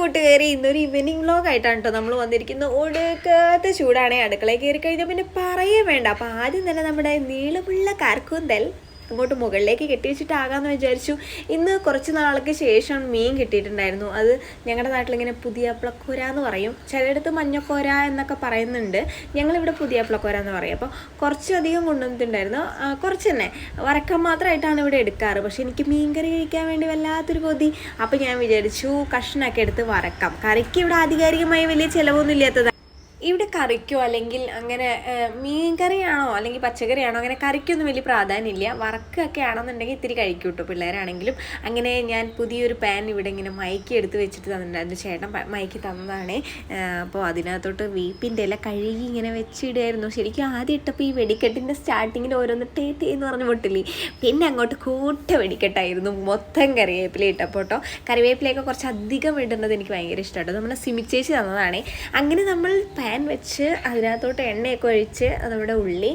കൂട്ടുകാരി ഇന്നൊരു evening vlog ആയിട്ടാണ് കേട്ടോ നമ്മൾ വന്നിരിക്കുന്നത്. ഒടുക്കാത്ത ചൂടാണ്. അടുക്കളയിൽ കയറി കഴിഞ്ഞാൽ പിന്നെ പറയേ വേണ്ട. അപ്പോൾ ആദ്യം തന്നെ നമ്മുടെ നീളമുള്ള കാർക്കൂന്തൽ അങ്ങോട്ട് മുകളിലേക്ക് കെട്ടി വെച്ചിട്ടാകാമെന്ന് വിചാരിച്ചു. ഇന്ന് കുറച്ച് നാൾക്ക് ശേഷം മീൻ കിട്ടിയിട്ടുണ്ടായിരുന്നു. അത് ഞങ്ങളുടെ നാട്ടിലിങ്ങനെ പുതിയ പ്ലക്കോര എന്ന് പറയും. ചിലയിടത്ത് മഞ്ഞക്കോര എന്നൊക്കെ പറയുന്നുണ്ട്. ഞങ്ങളിവിടെ പുതിയ പ്ലക്കോര എന്ന് പറയും. അപ്പോൾ കുറച്ചധികം കൊണ്ടുവന്നിട്ടുണ്ടായിരുന്നു. കുറച്ച് തന്നെ വറക്കാൻ മാത്രമായിട്ടാണ് ഇവിടെ എടുക്കാറ്. പക്ഷേ എനിക്ക് മീൻ കറി കഴിക്കാൻ വേണ്ടി വല്ലാത്തൊരു കൊതി. അപ്പോൾ ഞാൻ വിചാരിച്ചു കഷ്ണമൊക്കെ എടുത്ത് വറക്കാം. കറിക്ക് ഇവിടെ ആധികാരികമായി വലിയ ചിലവൊന്നും ഇല്ലാത്തതാണ് ഇവിടെ കറിക്കോ? അല്ലെങ്കിൽ അങ്ങനെ മീൻ കറിയാണോ അല്ലെങ്കിൽ പച്ചക്കറിയാണോ? അങ്ങനെ കറിക്കൊന്നും വലിയ പ്രാധാന്യമില്ല. വറക്കൊക്കെ ആണെന്നുണ്ടെങ്കിൽ ഇത്തിരി കഴിക്കും കേട്ടോ പിള്ളേരാണെങ്കിലും. അങ്ങനെ ഞാൻ പുതിയൊരു പാൻ ഇവിടെ ഇങ്ങനെ മയക്കി എടുത്ത് വെച്ചിട്ട് തന്നിട്ടുണ്ടായിരുന്നു ചേട്ടൻ മയക്കി തന്നതാണ്. അപ്പോൾ അതിനകത്തോട്ട് വീപ്പിന്റെ ഇല കഴുകി ഇങ്ങനെ വെച്ചിടുമായിരുന്നു ശരിക്കും ആദ്യം ഇട്ടപ്പോൾ ഈ വെടിക്കെട്ടിന്റെ സ്റ്റാർട്ടിങ്ങിൽ ഓരോന്ന് ടേറ്റ് എന്ന് പറഞ്ഞ് പൊട്ടില്ലേ? പിന്നെ അങ്ങോട്ട് കൂട്ട വെടിക്കെട്ടായിരുന്നു. മൊത്തം കറിവേപ്പില ഇട്ടപ്പോൾ കേട്ടോ കറിവേപ്പിലയൊക്കെ കുറച്ച് അധികം ഇടുന്നത് എനിക്ക് ഭയങ്കര ഇഷ്ടമാണ് നമ്മുടെ സിമിച്ചേച്ചി തന്നതാണ്. അങ്ങനെ നമ്മൾ പാൻ വെച്ച് അതിനകത്തോട്ട് എണ്ണയൊക്കെ ഒഴിച്ച് നമ്മുടെ ഉള്ളി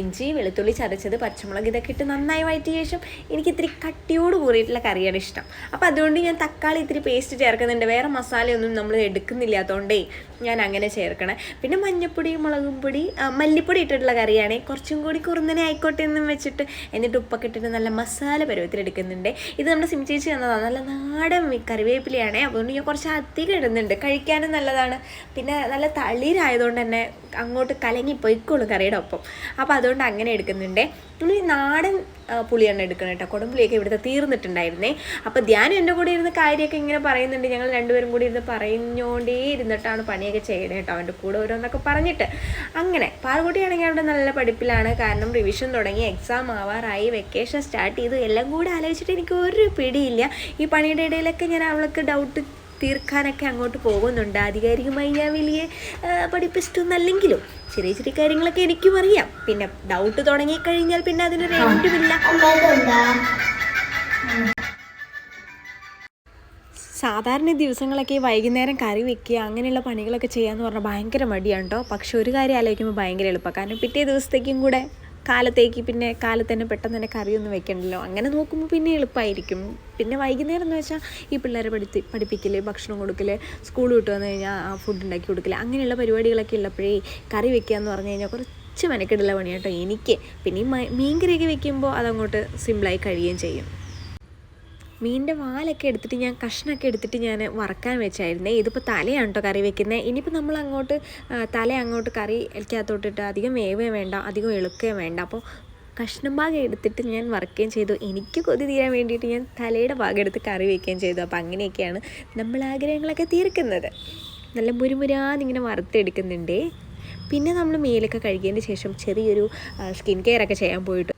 ഇഞ്ചി വെളുത്തുള്ളി ചതച്ചത് പച്ചമുളക് ഇതൊക്കെ ഇട്ട് നന്നായി വഴറ്റിയ ശേഷം എനിക്ക് ഇത്തിരി കട്ടിയോട് കൂറിയിട്ടുള്ള കറിയാണ് ഇഷ്ടം. അപ്പോൾ അതുകൊണ്ട് ഞാൻ തക്കാളി ഇത്തിരി പേസ്റ്റ് ചേർക്കുന്നുണ്ട്. വേറെ മസാലയൊന്നും നമ്മൾ എടുക്കുന്നില്ലാത്തതുകൊണ്ടേ ഞാൻ അങ്ങനെ ചേർക്കണേ. പിന്നെ മഞ്ഞപ്പൊടി മുളകും പൊടി മല്ലിപ്പൊടി ഇട്ടിട്ടുള്ള കറിയാണ്. കുറച്ചും കൂടി കുറുന്നനെ ആയിക്കോട്ടെ എന്നും വെച്ചിട്ട് എന്നിട്ട് ഉപ്പൊക്കെ ഇട്ടിട്ട് നല്ല മസാല പരുവത്തിൽ എടുക്കുന്നുണ്ട്. ഇത് നമ്മുടെ സിം ചേച്ചി തന്നതാണ്. നല്ല നാടൻ കറിവേപ്പിലയാണേ. അതുകൊണ്ട് ഞാൻ കുറച്ച് അധികം ഇടുന്നുണ്ട്. കഴിക്കാനും നല്ലതാണ്. പിന്നെ നല്ല തളിരായതുകൊണ്ട് തന്നെ അങ്ങോട്ട് കലങ്ങി പൊയ്ക്കോളും കറിയുടെ ഒപ്പം. അപ്പോൾ അതുകൊണ്ട് അങ്ങനെ എടുക്കുന്നുണ്ട്. നമ്മൾ നാടൻ ആ, പുളിയാണ് എടുക്കണം കേട്ടോ. കൊടുമ്പുളിയൊക്കെ ഇവിടുത്തെ തീർന്നിട്ടുണ്ടായിരുന്നേ. അപ്പോൾ ധ്യാനം എന്റെ കൂടെ ഇരുന്ന് കാര്യമൊക്കെ ഇങ്ങനെ പറയുന്നുണ്ട്. ഞങ്ങൾ രണ്ടുപേരും കൂടി ഇരുന്ന് പറഞ്ഞോണ്ടേ ഇരുന്നിട്ടാണ് പണിയൊക്കെ ചെയ്യണേ കേട്ടോ. അവന്റെ കൂടെ ഓരോന്നൊക്കെ പറഞ്ഞിട്ട്. അങ്ങനെ പാർക്കുട്ടിയാണെങ്കിൽ അവിടെ നല്ല പഠിപ്പിലാണ്. കാരണം റിവിഷൻ തുടങ്ങി എക്സാം ആവാറായി വെക്കേഷൻ സ്റ്റാർട്ട് ചെയ്തു. എല്ലാം കൂടെ ആലോചിച്ചിട്ട് എനിക്ക് ഒരു പിടിയില്ല. ഈ പണിയുടെ ഇടയിലൊക്കെ ഞാൻ അവൾക്ക് ഡൗട്ട് തീർക്കാനൊക്കെ അങ്ങോട്ട് പോകുന്നുണ്ട്. ആധികാരികമായി ഞാൻ വലിയ പഠിപ്പിച്ചിട്ടൊന്നല്ലെങ്കിലും ചെറിയ ചെറിയ കാര്യങ്ങളൊക്കെ എനിക്കും അറിയാം. പിന്നെ ഡൗട്ട് തുടങ്ങിക്കഴിഞ്ഞാൽ പിന്നെ അതിനൊരു എൻഡുമില്ല സാധാരണ ദിവസങ്ങളൊക്കെ വൈകുന്നേരം കറി വെക്കുക അങ്ങനെയുള്ള പണികളൊക്കെ ചെയ്യാന്ന് പറഞ്ഞാൽ ഭയങ്കര മടിയാണ് കേട്ടോ പക്ഷെ ഒരു കാര്യം ആലോചിക്കുമ്പോൾ ഭയങ്കര എളുപ്പമാണ് കാരണം പിറ്റേ ദിവസത്തേക്കും കൂടെ കാലത്തേക്ക് പിന്നെ കാലത്ത് തന്നെ പെട്ടെന്ന് തന്നെ കറിയൊന്നും വെക്കണ്ടല്ലോ. അങ്ങനെ നോക്കുമ്പോൾ പിന്നെ എളുപ്പമായിരിക്കും പിന്നെ വൈകുന്നേരം എന്ന് വെച്ചാൽ ഈ പിള്ളേരെ പഠിത്തി പഠിപ്പിക്കൽ ഭക്ഷണം കൊടുക്കൽ സ്കൂൾ വിട്ട് വന്നു കഴിഞ്ഞാൽ ആ ഫുഡ് ഉണ്ടാക്കി കൊടുക്കൽ അങ്ങനെയുള്ള പരിപാടികളൊക്കെ ഉള്ളപ്പോഴേ കറി വെക്കുക എന്ന് പറഞ്ഞു കഴിഞ്ഞാൽ കുറച്ച് മെനക്കെടുള്ള പണിയാട്ടോ എനിക്ക്. പിന്നെ ഈ മീൻകറിയൊക്കെ മീൻ കറിയൊക്കെ വെക്കുമ്പോൾ അതങ്ങോട്ട് സിമ്പിളായി കഴിയുകയും ചെയ്യും. മീനിന്റെ വാലൊക്കെ എടുത്തിട്ട് ഞാൻ കഷ്ണമൊക്കെ എടുത്തിട്ട് ഞാൻ വറക്കാൻ വെച്ചായിരുന്നേ. ഇതിപ്പോൾ തലയാണ് കേട്ടോ കറി വെക്കുന്നത് ഇനിയിപ്പോൾ നമ്മൾ അങ്ങോട്ട് തല അങ്ങോട്ട് കറി എനിക്കകത്തോട്ടിട്ട് അധികം വേവുകയും വേണ്ട അധികം എളുക്കുകയും വേണ്ട. അപ്പോൾ കഷ്ണം ഭാഗം എടുത്തിട്ട് ഞാൻ വറക്കുകയും ചെയ്തു. എനിക്ക് കൊതി തീരാൻ വേണ്ടിയിട്ട് ഞാൻ തലയുടെ ഭാഗം എടുത്ത് കറി വെക്കുകയും ചെയ്തു. അപ്പോൾ അങ്ങനെയൊക്കെയാണ് നമ്മൾ ആഗ്രഹങ്ങളൊക്കെ തീർക്കുന്നത്. നല്ല മുരുമുരാന്നിങ്ങനെ വറുത്തെടുക്കുന്നുണ്ടേ. പിന്നെ നമ്മൾ മേലൊക്കെ കഴുകിയതിന് ശേഷം ചെറിയൊരു സ്കിൻ കെയർ ഒക്കെ ചെയ്യാൻ പോയിട്ട്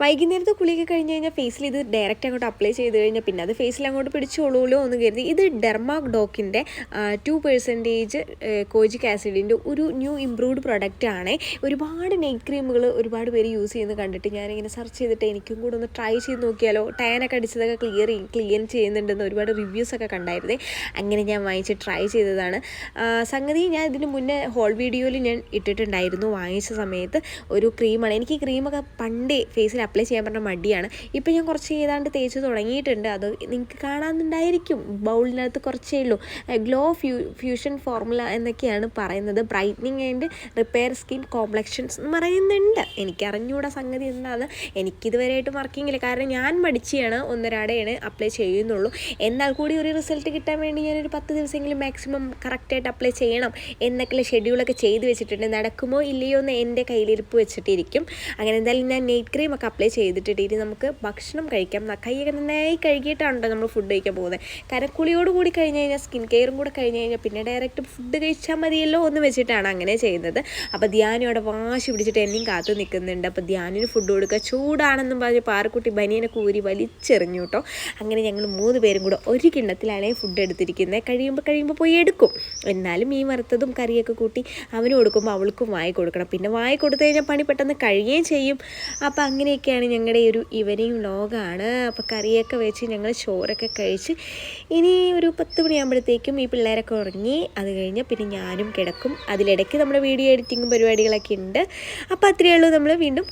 വൈകുന്നേരത്തെ കുളിയൊക്കെ കഴിഞ്ഞ് കഴിഞ്ഞാൽ ഫേസിൽ ഇത് ഡയറക്റ്റ് അങ്ങോട്ട് അപ്ലൈ ചെയ്ത് കഴിഞ്ഞാൽ പിന്നെ അത് ഫേസിൽ അങ്ങോട്ട് പിടിച്ചോളൂലോ എന്ന് കരുതി. ഇത് ഡെർമാക് ഡോക്കിന്റെ ടു പെർസെന്റേജ് കോജിക് ആസിഡിന്റെ ഒരു ന്യൂ ഇംപ്രൂവ്ഡ് പ്രൊഡക്റ്റ് ആണ്. ഒരുപാട് നെയ്റ്റ് ക്രീമുകൾ ഒരുപാട് പേര് യൂസ് ചെയ്യുന്നത് കണ്ടിട്ട് ഞാനിങ്ങനെ സെർച്ച് ചെയ്തിട്ട് എനിക്കും കൂടെ ഒന്ന് ട്രൈ ചെയ്ത് നോക്കിയാലോ. ടയനൊക്കെ അടിച്ചതൊക്കെ ക്ലിയർ ക്ലിയർ ചെയ്യുന്നുണ്ടെന്ന് ഒരുപാട് റിവ്യൂസ് ഒക്കെ കണ്ടായിരുന്നേ. അങ്ങനെ ഞാൻ വാങ്ങിച്ച് ട്രൈ ചെയ്തതാണ്. സംഗതി ഞാൻ ഇതിന് മുന്നേ ഹോൾ വീഡിയോയിൽ ഞാൻ ഇട്ടിട്ടുണ്ടായിരുന്നു. വാങ്ങിച്ച സമയത്ത് ഒരു ക്രീമാണ് എനിക്ക് ഈ ക്രീമൊക്കെ പണ്ടേ ഫേസിൽ അപ്ലൈ ചെയ്യാൻ പറഞ്ഞ മടിയാണ്. ഇപ്പം ഞാൻ കുറച്ച് ഏതാണ്ട് തേച്ച് തുടങ്ങിയിട്ടുണ്ട്. അത് നിങ്ങൾക്ക് കാണാനുണ്ടായിരിക്കും ബൗളിനകത്ത് കുറച്ചേ ഉള്ളൂ. ഗ്ലോ ഫ്യൂ ഫ്യൂഷൻ ഫോർമുല എന്നൊക്കെയാണ് പറയുന്നത്. Brightening and repair skin complexions എന്ന് പറയുന്നുണ്ട്. എനിക്കറിഞ്ഞൂടാ സംഗതി എന്താണ് എനിക്കിതുവരെയായിട്ട് വർക്കിങ്ങില്ല. കാരണം ഞാൻ മടിച്ചാണ് ഒന്നരാടെയാണ് അപ്ലൈ ചെയ്യുന്നുള്ളൂ. എന്നാൽ കൂടി ഒരു റിസൾട്ട് കിട്ടാൻ വേണ്ടി ഞാനൊരു പത്ത് ദിവസമെങ്കിലും മാക്സിമം കറക്റ്റായിട്ട് അപ്ലൈ ചെയ്യണം എന്നൊക്കെയുള്ള ഷെഡ്യൂളൊക്കെ ചെയ്ത് വെച്ചിട്ടുണ്ട്. നടക്കുമോ ഇല്ലയോ എന്ന് എന്റെ കയ്യിലിരിപ്പ് വെച്ചിട്ടിരിക്കും. അങ്ങനെ എന്തായാലും ഞാൻ നെയ്റ്റ് ക്രീം ഒക്കെ അപ്ലൈ ചെയ്തിട്ടിട്ട് ഇനി നമുക്ക് ഭക്ഷണം കഴിക്കാം. കൈയൊക്കെ നന്നായി കഴുകിയിട്ടാണല്ലോ ട്ടോ നമ്മൾ ഫുഡ് കഴിക്കാൻ പോകുന്നത്. കരക്കുളിയോട് കൂടി കഴിഞ്ഞ് കഴിഞ്ഞാൽ സ്കിൻ കെയറും കൂടി കഴിഞ്ഞ് കഴിഞ്ഞാൽ പിന്നെ ഡയറക്റ്റ് ഫുഡ് കഴിച്ചാൽ മതിയല്ലോ എന്ന് വെച്ചിട്ടാണ് അങ്ങനെ ചെയ്യുന്നത്. അപ്പോൾ ധ്യാനം അവിടെ വാശി പിടിച്ചിട്ട് എന്നെയും കാത്തു നിൽക്കുന്നുണ്ട്. അപ്പോൾ ധ്യാനിന് ഫുഡ് കൊടുക്കുക. ചൂടാണെന്നും പറഞ്ഞ് പാറക്കുട്ടി ബനിയനെ കൂരി വലിച്ചെറിഞ്ഞു കേട്ടോ. അങ്ങനെ ഞങ്ങൾ മൂന്ന് പേരും കൂടെ ഒരു കിണ്ണത്തിലാണ് ഫുഡ് എടുത്തിരിക്കുന്നത്. കഴിയുമ്പോൾ കഴിയുമ്പോൾ പോയി എടുക്കും. എന്നാലും മീൻ വറുത്തതും കറിയൊക്കെ കൂട്ടി അവന് കൊടുക്കുമ്പോൾ അവൾക്കും വായി കൊടുക്കണം. പിന്നെ വായി കൊടുത്തു കഴിഞ്ഞാൽ പണി പെട്ടെന്ന് കഴിയുകയും ചെയ്യും. അപ്പോൾ അങ്ങനെയൊക്കെയാണ് ഞങ്ങളുടെ ഈ ഒരു ഈവനിങ് വ്ളോഗാണ് അപ്പോൾ കറിയൊക്കെ വെച്ച് ഞങ്ങൾ ചോറൊക്കെ കഴിച്ച് ഇനി ഒരു പത്ത് മണിയാകുമ്പോഴത്തേക്കും ഈ പിള്ളേരൊക്കെ ഉറങ്ങി. അത് കഴിഞ്ഞ് പിന്നെ ഞാനും കിടക്കും. അതിലിടയ്ക്ക് നമ്മുടെ വീഡിയോ എഡിറ്റിങ്ങും പരിപാടികളൊക്കെ ഉണ്ട്. അപ്പോൾ അത്രയേ ഉള്ളൂ. നമ്മൾ വീണ്ടും